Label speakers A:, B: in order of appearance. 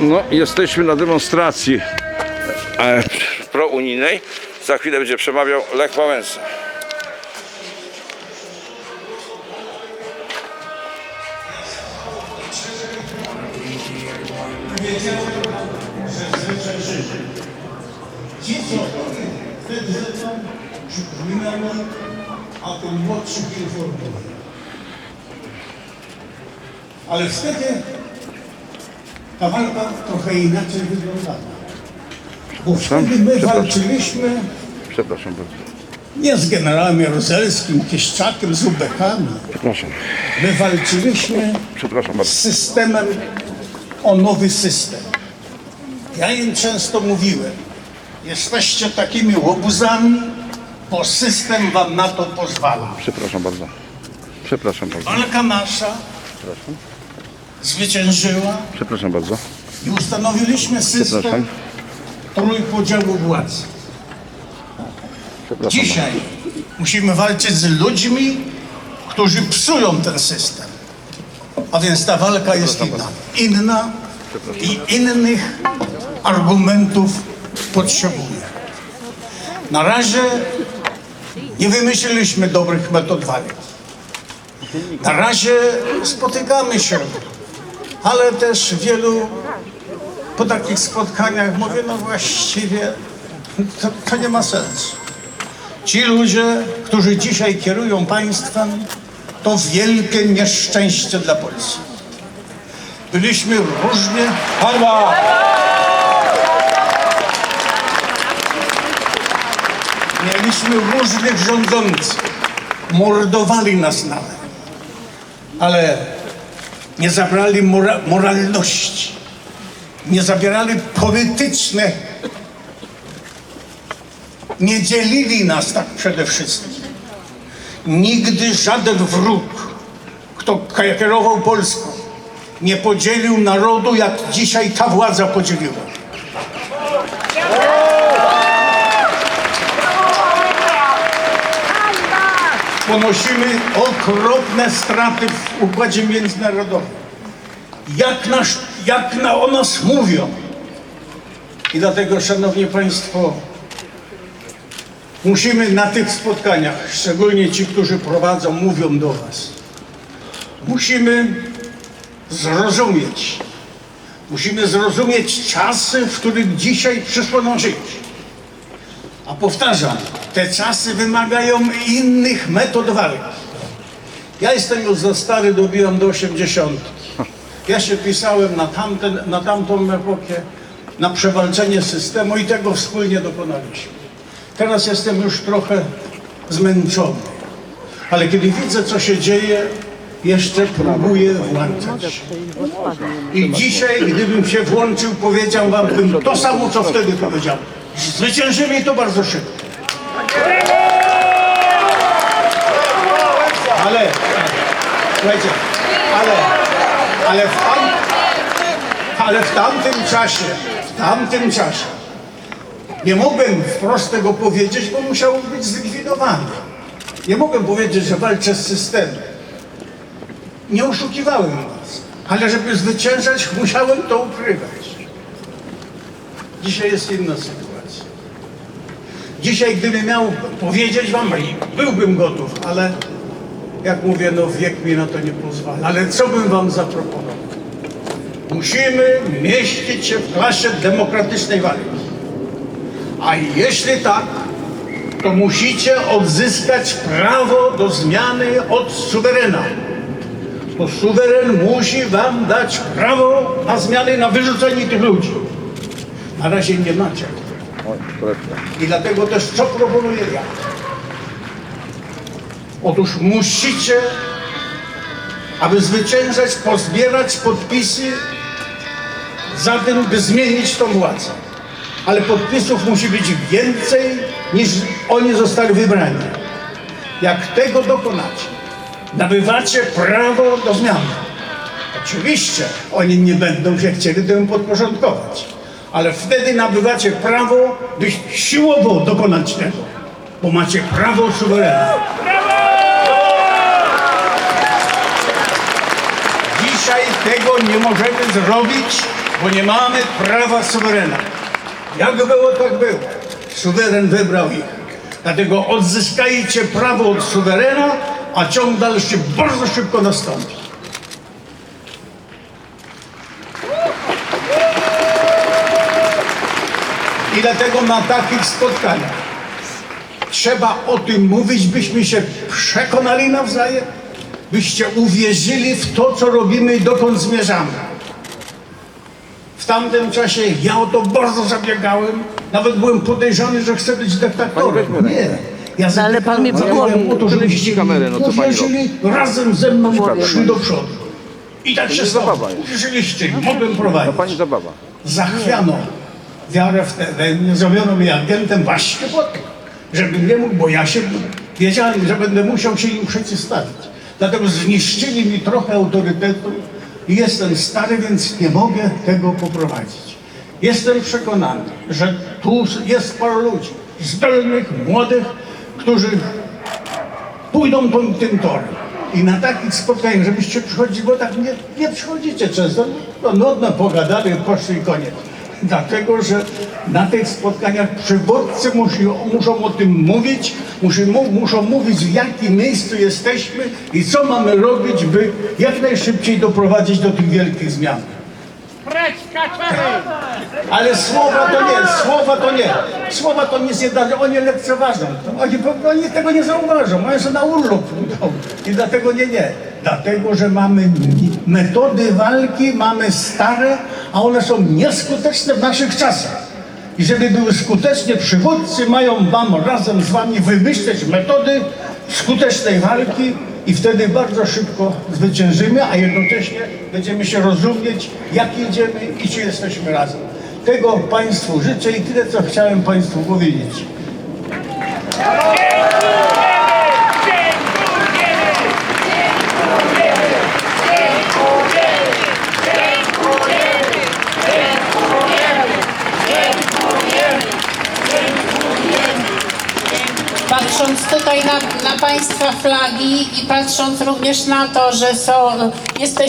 A: No, jesteśmy na demonstracji e, prounijnej. Za chwilę będzie przemawiał Lech Wałęsa.
B: Ci, co wtedy ze mną przypominali o tym młodszych informowaniach. Ale wtedy ta walka trochę inaczej wyglądała. Bo wtedy my
A: Przepraszam.
B: walczyliśmy
A: Przepraszam bardzo.
B: nie z generałem Jaruzelskim, Kieszczakiem, z ubekami.
A: Przepraszam.
B: My walczyliśmy
A: Przepraszam
B: z
A: bardzo.
B: systemem o nowy system. Ja im często mówiłem, jesteście takimi łobuzami, bo system wam na to pozwala.
A: Przepraszam bardzo. Przepraszam bardzo.
B: Walka nasza
A: Przepraszam.
B: Zwyciężyła
A: Przepraszam bardzo.
B: i ustanowiliśmy system trójpodziału władzy.
A: Przepraszam
B: Dzisiaj musimy walczyć z ludźmi, którzy psują ten system. A więc ta walka jest inna. Inna i innych argumentów potrzebuje. Na razie nie wymyśliliśmy dobrych metod walki. Na razie spotykamy się, ale też wielu po takich spotkaniach mówię, no właściwie to, to nie ma sensu. Ci ludzie, którzy dzisiaj kierują państwem, to wielkie nieszczęście dla Polski. Byliśmy różnie. Harwa! Mieliśmy różnych rządzących. Mordowali nas nawet. Ale nie zabrali mora moralności. Nie zabierali polityczne nie dzielili nas tak przede wszystkim. Nigdy żaden wróg, kto kierował Polską, nie podzielił narodu, jak dzisiaj ta władza podzieliła. Ponosimy okropne straty w układzie międzynarodowym. Jak, nasz, jak na, o nas mówią. I dlatego, Szanowni Państwo, Musimy na tych spotkaniach, szczególnie ci, którzy prowadzą, mówią do Was. Musimy zrozumieć. Musimy zrozumieć czasy, w których dzisiaj przyszło nam żyć. A powtarzam, te czasy wymagają innych metod walki. Ja jestem już za stary, dobiłam do 80. Ja się pisałem na, tamten, na tamtą epokę, na przewalczenie systemu i tego wspólnie dokonaliśmy. Teraz jestem już trochę zmęczony. Ale kiedy widzę, co się dzieje, jeszcze próbuję włączać. I dzisiaj, gdybym się włączył, powiedział wam to samo, co wtedy powiedział. Zwyciężyli to bardzo szybko. Ale, słuchajcie, ale, ale w, tam, ale w tamtym czasie, w tamtym czasie nie mogłem wprost tego powiedzieć, bo musiał być zlikwidowany. Nie mogłem powiedzieć, że walczę z systemem. Nie oszukiwałem was, ale żeby zwyciężać, musiałem to ukrywać. Dzisiaj jest inna sytuacja. Dzisiaj, gdybym miał powiedzieć wam, byłbym gotów, ale jak mówię, no wiek mi na to nie pozwala. Ale co bym wam zaproponował? Musimy mieścić się w klasie demokratycznej walki. A jeśli tak, to musicie odzyskać prawo do zmiany od suwerena. To suweren musi wam dać prawo na zmiany, na wyrzucenie tych ludzi. Na razie nie macie. I dlatego też co proponuję ja? Otóż musicie, aby zwyciężać, pozbierać podpisy za tym, by zmienić tą władzę. Ale podpisów musi być więcej, niż oni zostali wybrani. Jak tego dokonacie, nabywacie prawo do zmiany. Oczywiście oni nie będą się chcieli temu podporządkować, ale wtedy nabywacie prawo, by siłowo dokonać tego, bo macie prawo suwerena. Dzisiaj tego nie możemy zrobić, bo nie mamy prawa suwerena. Jak było, tak było. Suweren wybrał ich. Dlatego odzyskajcie prawo od suwerena, a ciąg dalszy bardzo szybko nastąpi. I dlatego na takich spotkaniach trzeba o tym mówić, byśmy się przekonali nawzajem, byście uwierzyli w to, co robimy i dokąd zmierzamy. W tamtym czasie ja o to bardzo zabiegałem. Nawet byłem podejrzany, że chcę być dyktatorem. Nie. Ja
C: No, ale pan mnie
B: zabiegałem
C: pogłowi.
B: o to, żebyście
A: kamerę, no co pani
B: uwierzyli razem ze mną szli do przodu. I tak się stało. Uwierzyliście, mogłem prowadzić.
A: Pani zabawa.
B: Zachwiano wiarę w te, we mnie, zrobiono mnie agentem właśnie po to, żebym nie mógł, bo ja się wiedziałem, że będę musiał się im przeciwstawić. Dlatego zniszczyli mi trochę autorytetu i jestem stary, więc nie mogę tego poprowadzić. Jestem przekonany, że tu jest paru ludzi, zdolnych, młodych, którzy pójdą tą, tym torem. I na takich spotkaniach, żebyście przychodzili, bo tak nie, nie przychodzicie często, no nudno pogadali, poszli i koniec. Dlatego, że na tych spotkaniach przywódcy musi, muszą o tym mówić, muszą, mu- muszą mówić w jakim miejscu jesteśmy i co mamy robić, by jak najszybciej doprowadzić do tych wielkich zmian. Ale słowa to nie, słowa to nie. Słowa to nie zjednają, oni lekceważą. Oni, oni tego nie zauważą, mają się na urlop. I dlatego nie, nie. Dlatego, że mamy metody walki, mamy stare, a one są nieskuteczne w naszych czasach. I żeby były skuteczne, przywódcy mają wam razem z wami wymyśleć metody skutecznej walki i wtedy bardzo szybko zwyciężymy, a jednocześnie będziemy się rozumieć, jak jedziemy i czy jesteśmy razem. Tego Państwu życzę i tyle, co chciałem Państwu powiedzieć.
D: Patrząc tutaj na, na Państwa flagi i patrząc również na to, że są, jesteś